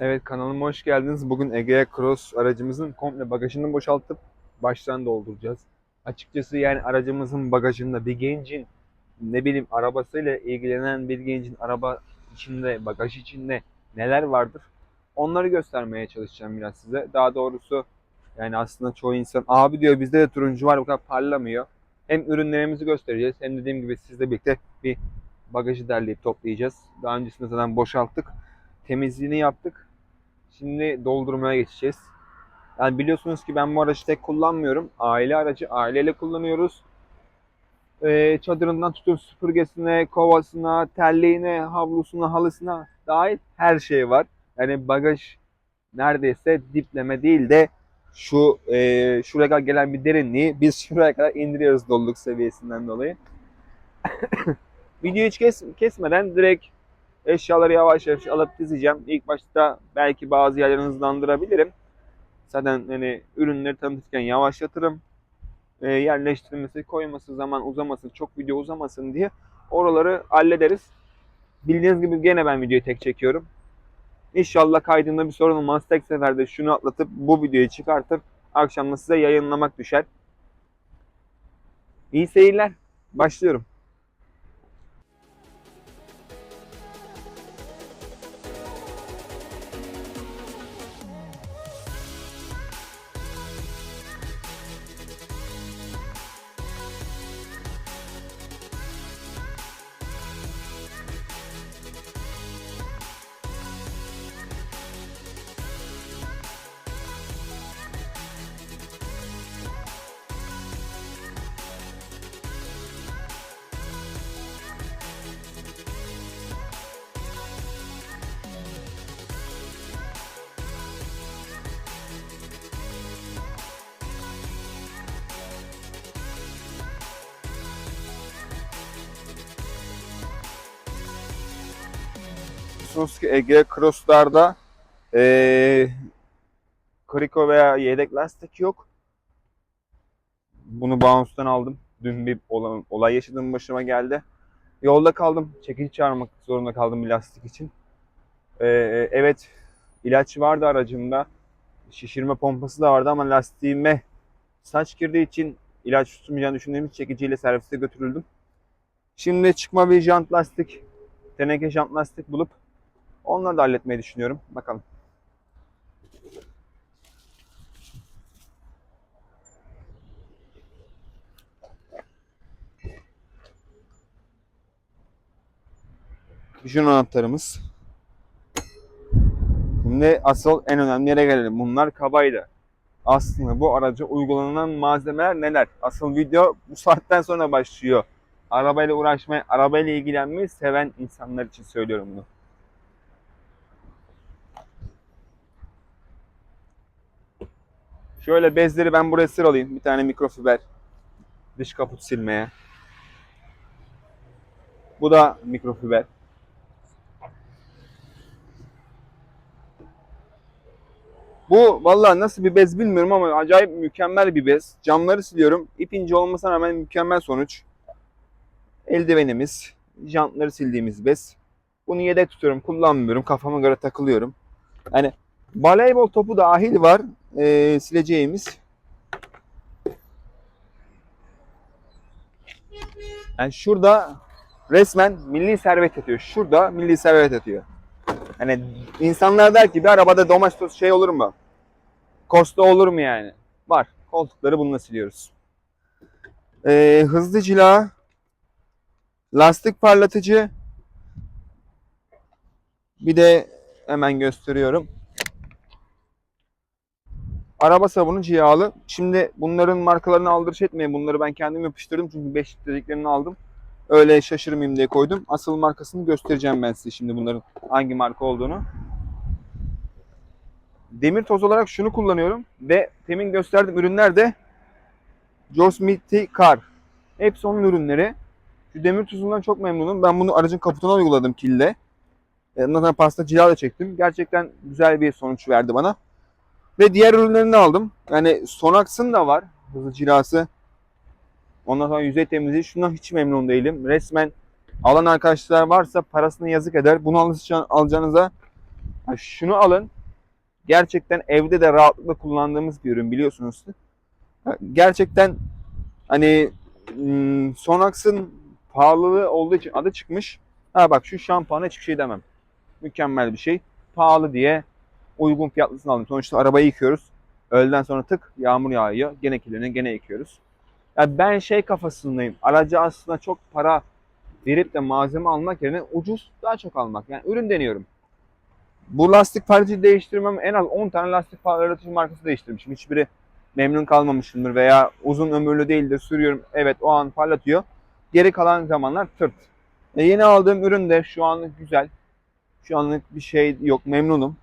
Evet kanalıma hoş geldiniz. Bugün Egea Cross aracımızın komple bagajını boşaltıp baştan dolduracağız. Açıkçası yani aracımızın bagajında bir gencin ne bileyim arabasıyla ilgilenen bir gencin araba içinde, bagaj içinde neler vardır? Onları göstermeye çalışacağım biraz size. Daha doğrusu yani aslında çoğu insan abi diyor bizde de turuncu var bu kadar parlamıyor. Hem ürünlerimizi göstereceğiz hem dediğim gibi sizle birlikte bir bagajı derleyip toplayacağız. Daha öncesinde zaten boşalttık. Temizliğini yaptık. Şimdi doldurmaya geçeceğiz. Yani biliyorsunuz ki ben bu aracı tek kullanmıyorum. Aile aracı aileyle kullanıyoruz. Ee, çadırından tutun süpürgesine, kovasına, terliğine, havlusuna, halısına dahil her şey var. Yani bagaj neredeyse dipleme değil de şu e, şuraya kadar gelen bir derinliği biz şuraya kadar indiriyoruz doluluk seviyesinden dolayı. Videoyu hiç kes, kesmeden direkt eşyaları yavaş yavaş alıp dizeceğim. İlk başta belki bazı yerlerini hızlandırabilirim. Zaten hani ürünleri tanıtırken yavaşlatırım. E, yerleştirilmesi, koyması, zaman uzamasın, çok video uzamasın diye oraları hallederiz. Bildiğiniz gibi gene ben videoyu tek çekiyorum. İnşallah kaydında bir sorun olmaz. Tek seferde şunu atlatıp bu videoyu çıkartıp akşamda size yayınlamak düşer. İyi seyirler. Başlıyorum. Biliyorsunuz ki Ege Cross'larda eee kriko veya yedek lastik yok. Bunu Bounce'dan aldım. Dün bir olay, yaşadığım başıma geldi. Yolda kaldım. Çekici çağırmak zorunda kaldım bir lastik için. Eee, evet ilaç vardı aracımda. Şişirme pompası da vardı ama lastiğime saç girdiği için ilaç tutmayacağını düşündüğüm için çekiciyle servise götürüldüm. Şimdi çıkma bir jant lastik, teneke jant lastik bulup Onları da halletmeyi düşünüyorum. Bakalım. Jön anahtarımız. Şimdi asıl en önemli yere gelelim. Bunlar kabaydı. Aslında bu araca uygulanan malzemeler neler? Asıl video bu saatten sonra başlıyor. Arabayla uğraşmayı, arabayla ilgilenmeyi seven insanlar için söylüyorum bunu. Şöyle bezleri ben buraya sıralayayım. Bir tane mikrofiber dış kaput silmeye. Bu da mikrofiber. Bu vallahi nasıl bir bez bilmiyorum ama acayip mükemmel bir bez. Camları siliyorum. İp ince olmasına rağmen mükemmel sonuç. Eldivenimiz, jantları sildiğimiz bez. Bunu yedek tutuyorum, kullanmıyorum. Kafama göre takılıyorum. Yani voleybol topu dahil var e, sileceğimiz. Yani şurada resmen milli servet yatıyor. Şurada milli servet yatıyor. Hani insanlar der ki bir arabada domestos şey olur mu? Costa olur mu yani? Var. Koltukları bununla siliyoruz. Ee, hızlı cila, lastik parlatıcı, bir de hemen gösteriyorum. Araba sabunu cihalı. Şimdi bunların markalarını aldırış etmeyin. Bunları ben kendim yapıştırdım çünkü 5 litreliklerini aldım. Öyle şaşırmayayım diye koydum. Asıl markasını göstereceğim ben size şimdi bunların hangi marka olduğunu. Demir toz olarak şunu kullanıyorum ve temin gösterdiğim ürünler de Joe Car. Hepsi onun ürünleri. Şu demir tozundan çok memnunum. Ben bunu aracın kaputuna uyguladım kille. Ondan sonra pasta cila da çektim. Gerçekten güzel bir sonuç verdi bana. Ve diğer ürünlerini aldım. Yani Sonax'ın da var. Hızlı cilası. Ondan sonra yüzey temizliği. Şundan hiç memnun değilim. Resmen alan arkadaşlar varsa parasını yazık eder. Bunu alacağınıza şunu alın. Gerçekten evde de rahatlıkla kullandığımız bir ürün biliyorsunuz. Gerçekten hani hmm, Sonax'ın pahalılığı olduğu için adı çıkmış. Ha bak şu şampuana hiçbir şey demem. Mükemmel bir şey. Pahalı diye uygun fiyatlısını aldım. Sonuçta arabayı yıkıyoruz. Öğleden sonra tık yağmur yağıyor. Gene kirleniyor, gene yıkıyoruz. Ya ben şey kafasındayım. Aracı aslında çok para verip de malzeme almak yerine ucuz daha çok almak. Yani ürün deniyorum. Bu lastik paleti değiştirmem en az 10 tane lastik parlatıcı markası değiştirmişim. Hiçbiri memnun kalmamışımdır veya uzun ömürlü değildir. Sürüyorum evet o an parlatıyor. Geri kalan zamanlar tırt. E, yeni aldığım ürün de şu anlık güzel. Şu anlık bir şey yok memnunum.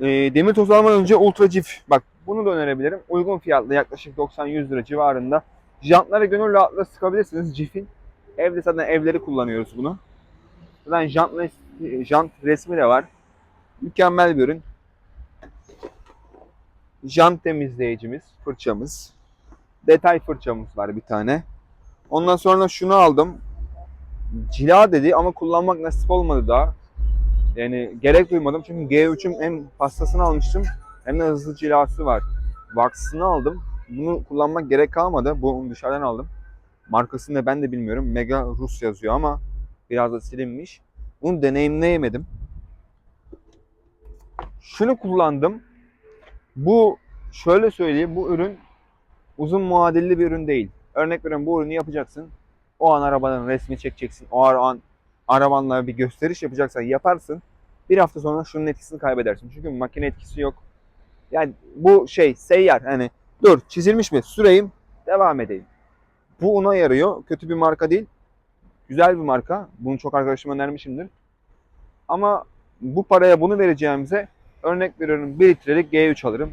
E, demir tozu almadan önce Ultra Cif. Bak bunu da önerebilirim. Uygun fiyatlı yaklaşık 90-100 lira civarında. Jantları gönül rahatlıkla sıkabilirsiniz Cif'in. Evde zaten evleri kullanıyoruz bunu. Zaten jant, jant resmi de var. Mükemmel bir ürün. Jant temizleyicimiz, fırçamız. Detay fırçamız var bir tane. Ondan sonra şunu aldım. Cila dedi ama kullanmak nasip olmadı daha. Yani gerek duymadım çünkü G3'ün hem pastasını almıştım hem de hızlı cilası var. Vax'ını aldım. Bunu kullanmak gerek kalmadı. Bunu dışarıdan aldım. Markasını da ben de bilmiyorum. Mega Rus yazıyor ama biraz da silinmiş. Bunu deneyimleyemedim. Şunu kullandım. Bu şöyle söyleyeyim bu ürün uzun muadilli bir ürün değil. Örnek veriyorum bu ürünü yapacaksın. O an arabanın resmi çekeceksin. O an arabanla bir gösteriş yapacaksan yaparsın. Bir hafta sonra şunun etkisini kaybedersin. Çünkü makine etkisi yok. Yani bu şey seyyar hani dur çizilmiş mi süreyim devam edeyim. Bu ona yarıyor. Kötü bir marka değil. Güzel bir marka. Bunu çok arkadaşıma önermişimdir. Ama bu paraya bunu vereceğimize örnek veriyorum 1 litrelik G3 alırım.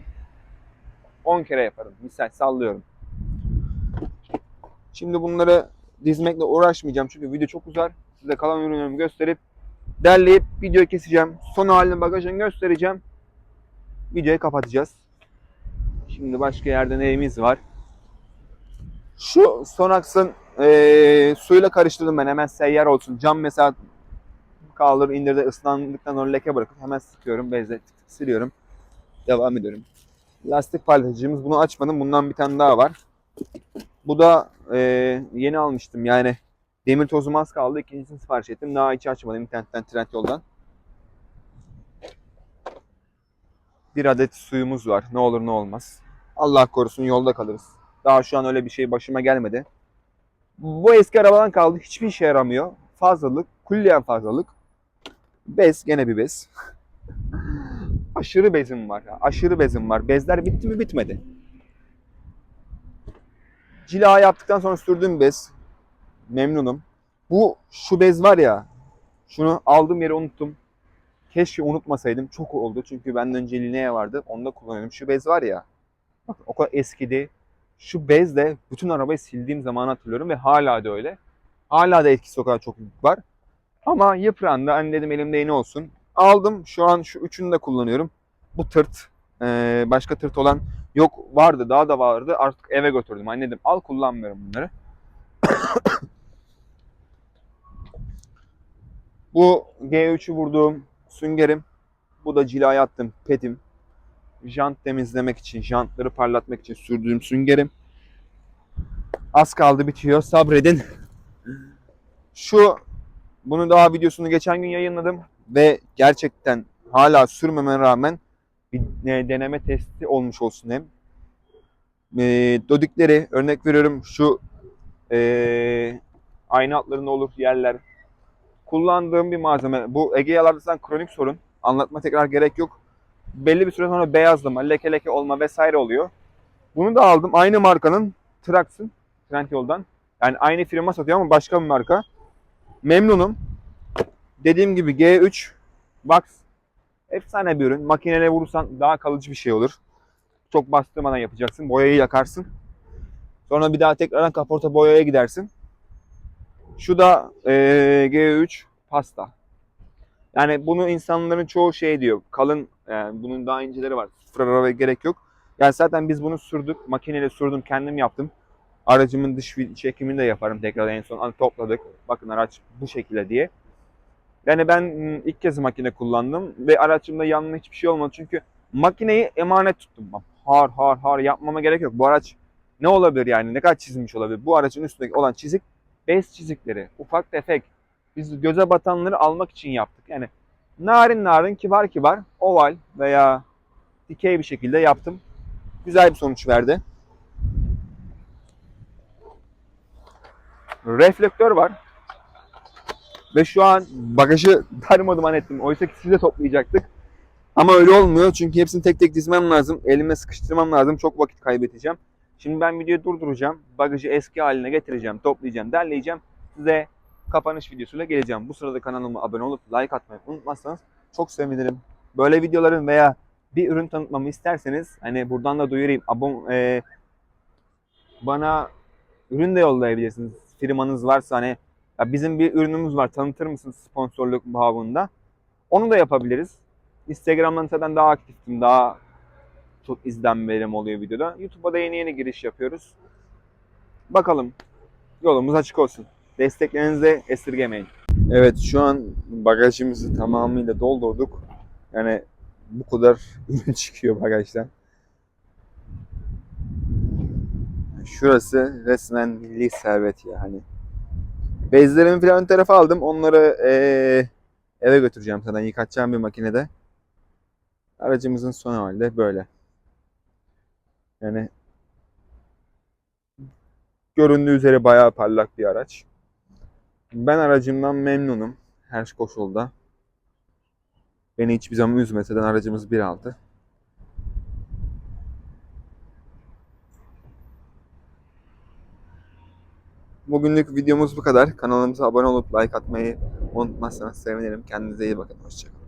10 kere yaparım. Misal sallıyorum. Şimdi bunları dizmekle uğraşmayacağım çünkü video çok uzar. Size kalan ürünlerimi gösterip derleyip videoyu keseceğim. Son halini bagajını göstereceğim. Videoyu kapatacağız. Şimdi başka yerde neyimiz var? Şu Sonax'ın eee, suyla karıştırdım ben hemen seyyar olsun. Cam mesela kaldır indirde ıslandıktan sonra leke bırakıp hemen sıkıyorum bezle siliyorum. Devam ediyorum. Lastik paylaşıcımız bunu açmadım. Bundan bir tane daha var. Bu da eee, yeni almıştım yani demir tozum az kaldı. İkincisini sipariş ettim. Daha hiç açmadım internetten Trendyol'dan. Bir adet suyumuz var. Ne olur ne olmaz. Allah korusun yolda kalırız. Daha şu an öyle bir şey başıma gelmedi. Bu eski arabadan kaldı. Hiçbir işe yaramıyor. Fazlalık. Külliyen fazlalık. Bez. Gene bir bez. Aşırı bezim var. Aşırı bezim var. Bezler bitti mi bitmedi. Cila yaptıktan sonra sürdüğüm bez. Memnunum. Bu şu bez var ya. Şunu aldığım yeri unuttum. Keşke unutmasaydım. Çok oldu. Çünkü benden önce Linea vardı. Onu da kullanıyordum. Şu bez var ya. Bak o kadar eskidi. Şu bezle bütün arabayı sildiğim zaman hatırlıyorum ve hala da öyle. Hala da etkisi o kadar çok var. Ama yıprandı. Hani dedim elimde yeni olsun. Aldım. Şu an şu üçünü de kullanıyorum. Bu tırt. Ee, başka tırt olan yok vardı. Daha da vardı. Artık eve götürdüm. Hani dedim al kullanmıyorum bunları. Bu G3'ü vurduğum süngerim. Bu da cilaya attım petim. Jant temizlemek için, jantları parlatmak için sürdüğüm süngerim. Az kaldı bitiyor. Sabredin. Şu bunu daha videosunu geçen gün yayınladım ve gerçekten hala sürmeme rağmen bir deneme testi olmuş olsun hem. E, dodikleri örnek veriyorum şu e, ayna altlarında olur yerler. Kullandığım bir malzeme. Bu Egea'larda zaten kronik sorun. Anlatma tekrar gerek yok. Belli bir süre sonra beyazlama, leke leke olma vesaire oluyor. Bunu da aldım. Aynı markanın Trax'ın Trendyol'dan. Yani aynı firma satıyor ama başka bir marka. Memnunum. Dediğim gibi G3 Box efsane bir ürün. Makinene vurursan daha kalıcı bir şey olur. Çok bastırmadan yapacaksın. Boyayı yakarsın. Sonra bir daha tekrardan kaporta boyaya gidersin. Şu da eee, G3 pasta. Yani bunu insanların çoğu şey diyor. Kalın yani bunun daha inceleri var. Sıfır araba gerek yok. Yani zaten biz bunu sürdük. Makineyle sürdüm. Kendim yaptım. Aracımın dış çekimini de yaparım tekrar en son. Hani topladık. Bakın araç bu şekilde diye. Yani ben ilk kez makine kullandım ve araçımda yanma hiçbir şey olmadı. Çünkü makineyi emanet tuttum. Har har har yapmama gerek yok. Bu araç ne olabilir yani? Ne kadar çizilmiş olabilir? Bu aracın üstündeki olan çizik bez çizikleri. Ufak tefek. Biz göze batanları almak için yaptık. Yani narin narin, kibar kibar, oval veya dikey bir şekilde yaptım. Güzel bir sonuç verdi. Reflektör var. Ve şu an bagajı darmaduman ettim. Oysa ki size toplayacaktık. Ama öyle olmuyor çünkü hepsini tek tek dizmem lazım. Elime sıkıştırmam lazım. Çok vakit kaybedeceğim. Şimdi ben videoyu durduracağım. Bagajı eski haline getireceğim, toplayacağım, derleyeceğim. Size kapanış videosuyla geleceğim. Bu sırada kanalıma abone olup like atmayı unutmazsanız çok sevinirim. Böyle videoların veya bir ürün tanıtmamı isterseniz hani buradan da duyurayım. Abon, e, bana ürün de yollayabilirsiniz. Firmanız varsa hani ya bizim bir ürünümüz var tanıtır mısınız sponsorluk babında? Onu da yapabiliriz. Instagram'dan zaten daha aktiftim. Daha izlenmelerim oluyor videoda. YouTube'a da yeni yeni giriş yapıyoruz. Bakalım. Yolumuz açık olsun. Desteklerinizi de esirgemeyin. Evet şu an bagajımızı tamamıyla doldurduk. Yani bu kadar ürün çıkıyor bagajdan. Şurası resmen milli servet ya hani. Bezlerimi falan tarafa aldım. Onları eee, eve götüreceğim zaten yıkatacağım bir makinede. Aracımızın son hali de böyle. Yani göründüğü üzere bayağı parlak bir araç. Ben aracımdan memnunum her koşulda. Beni hiçbir zaman üzmese de aracımız 1.6. Bugünlük videomuz bu kadar. Kanalımıza abone olup like atmayı unutmazsanız sevinirim. Kendinize iyi bakın. Hoşçakalın.